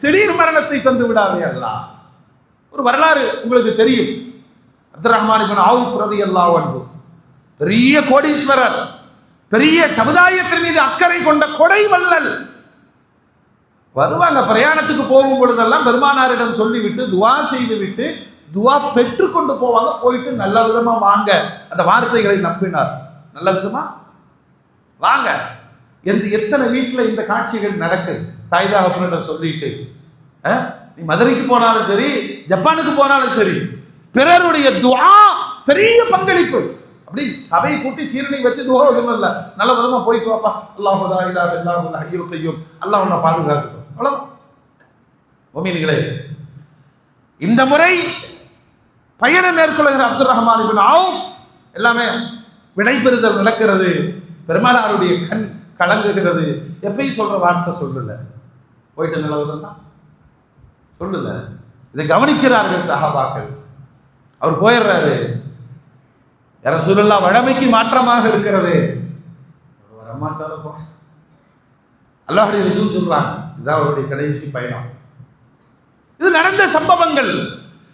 திடீர் மரணத்தை தந்து விடாதே அல்லா. ஒரு வரலாறு உங்களுக்கு தெரியும். அப்துல் ரஹ்மான் இப்னு ரதி அல்லா அன்ஹு. பெரிய கோடீஸ்வரர் பெரிய சமுதாயத்தின் மீது அக்கறை கொண்ட கொடை வள்ளல். வருவாங்க பிரயாணத்துக்கு போகும் பொழுதெல்லாம் பெருமானாரிடம் சொல்லிவிட்டு துவா செய்து விட்டு துவா பெற்றுக்கொண்டு போவாங்க போயிட்டு நல்ல விதமா வாங்க. அந்த வார்த்தைகளை நம்பினார். நல்ல விதமா? வாங்க. என்று எத்தனை வீட்டில் இந்த காட்சிகள் நடக்குது? தாய் தகப்பனிடம் சொல்லிட்டு நீ மதுரைக்கு போனாலும் சரி ஜப்பானுக்கு போனாலும் சரி பிறருடைய துவா பெரிய பங்களிப்பு. அப்படி சபை கூட்டி சீரணி வச்சு துவா ஒதுவும் இல்லை நல்ல விதமா போயிட்டு வாப்பா. அல்லாஹ் இல்லா இல்லா ஐயோ கையும். அல்லாஹ் உன்னை பாதுகாக்கணும் அவ்வளோ மொமீன்களே இந்த முறை பயணம் மேற்கொள்கிற அப்துல் ரஹ்மான் இப்னு அவுஃப் எல்லாமே விடைபெறுதல் நடக்கிறது. பெருமானாருடைய கண் கலங்குகிறது. எப்பயும் சொல்ற வார்த்தை சொல்லலை. போயிட்டு நிலவுதுன்னா சொல்லல இதை கவனிக்கிறார்கள் சஹாபாக்கள். அவர் போயிடுறாரு. யார சொல்லலாம் வழமைக்கு மாற்றமாக இருக்கிறது. அவர் வரமாட்டாரப்பா அல்லாஹுடைய ரசூல் சொல்றாங்க. இதுதான் அவருடைய கடைசி பயணம். இது நடந்த சம்பவங்கள்.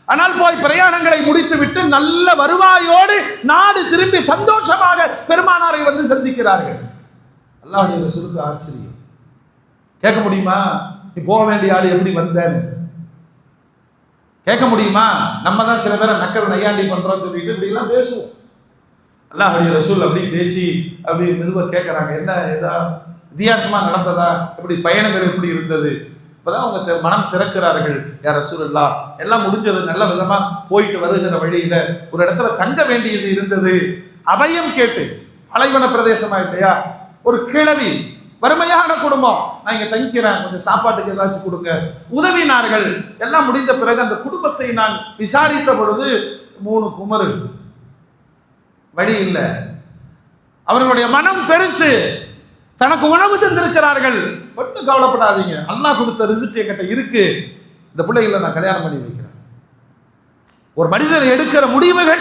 ஆனால் போய் பிரயாணங்களை முடித்துவிட்டு நல்ல வருவாயோடு நாடு திரும்பி சந்தோஷமாக பெருமானாரை வந்து சந்திக்கிறார்கள். அல்லாஹுடைய ரசூலுக்கு ஆச்சரியம். கேட்க முடியுமா? நீ போக வேண்டிய ஆள் எப்படி வந்தேன்னு. கேட்க முடியுமா? நம்ம தான் சில பேரை நக்கல் நையாண்டி பண்றோம்னு சொல்லிட்டு இப்படி எல்லாம் பேசுவோம். அல்லாஹுடைய ரசூல் அப்படி பேசி அப்படி மெதுவாக கேட்குறாங்க என்ன ஏதா வித்தியாசமா நடந்ததா? இப்படி பயணங்கள் எப்படி இருந்தது? இப்பதான் அவங்க மனம் திறக்கிறார்கள். யார் ரசூல் எல்லாம் முடிஞ்சது. நல்ல விதமா போயிட்டு வருகிற வழியில ஒரு இடத்துல தங்க வேண்டியது இருந்தது. அபயம் கேட்டு பலைவன பிரதேசமா இல்லையா? ஒரு கிழவி வறுமையான குடும்பம். நான் இங்கே தங்கிக்கிறேன். கொஞ்சம் சாப்பாட்டுக்கு ஏதாச்சும் கொடுங்க. உதவினார்கள். எல்லாம் முடிந்த பிறகு அந்த குடும்பத்தை நான் விசாரித்த பொழுது மூணு குமரு. வழி இல்லை. அவர்களுடைய மனம் பெருசு. தனக்கு உணவு தந்திருக்கிறார்கள். ஒன்றும் கவலைப்படாதீங்க. அண்ணா கொடுத்த ரிசிப்ட் என்கிட்ட இருக்கு. இந்த பிள்ளைகளை நான் கல்யாணம் பண்ணி வைக்கிறேன். ஒரு மனிதர் எடுக்கிற முடிவுகள்.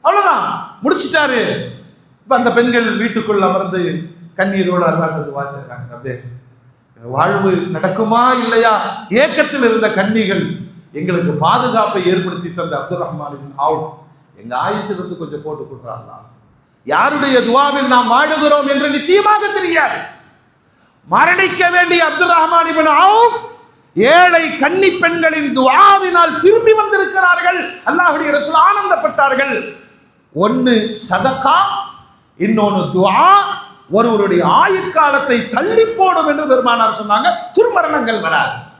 அவ்வளவுதான். முடிச்சிட்டாரு. இப்ப அந்த பெண்கள் வீட்டுக்குள் அமர்ந்து கண்ணீரோடு அல்லாஹ் வாசிக்கிறாங்க ரப்பே வாழ்வு நடக்குமா இல்லையா? ஏக்கத்தில் இருந்த கன்னிகள் எங்களுக்கு பாதுகாப்பை ஏற்படுத்தி தந்த அப்துல் ரஹ்மானின் ஆவும் எங்க ஆயுசிலிருந்து கொஞ்சம் போட்டு கொடுறாங்களா? யாருடைய துவாவில் நாம் வாழுகிறோம் என்று நிச்சயமாக தெரியாது. மரணிக்க வேண்டிய அப்துல் ரஹ்மான் ஆவும் ஏழை கன்னி பெண்களின் துவாவினால் திரும்பி வந்திருக்கிறார்கள். அல்லாஹுடைய ரசூல் ஆனந்தப்பட்டார்கள். ஒன்னு சதக்கா இன்னொன்னு துவா ஒருவருடைய ஆயுட்காலத்தை தள்ளி போடும் என்று பெருமானார் சொன்னாங்க. துர்மரணங்கள் வராது.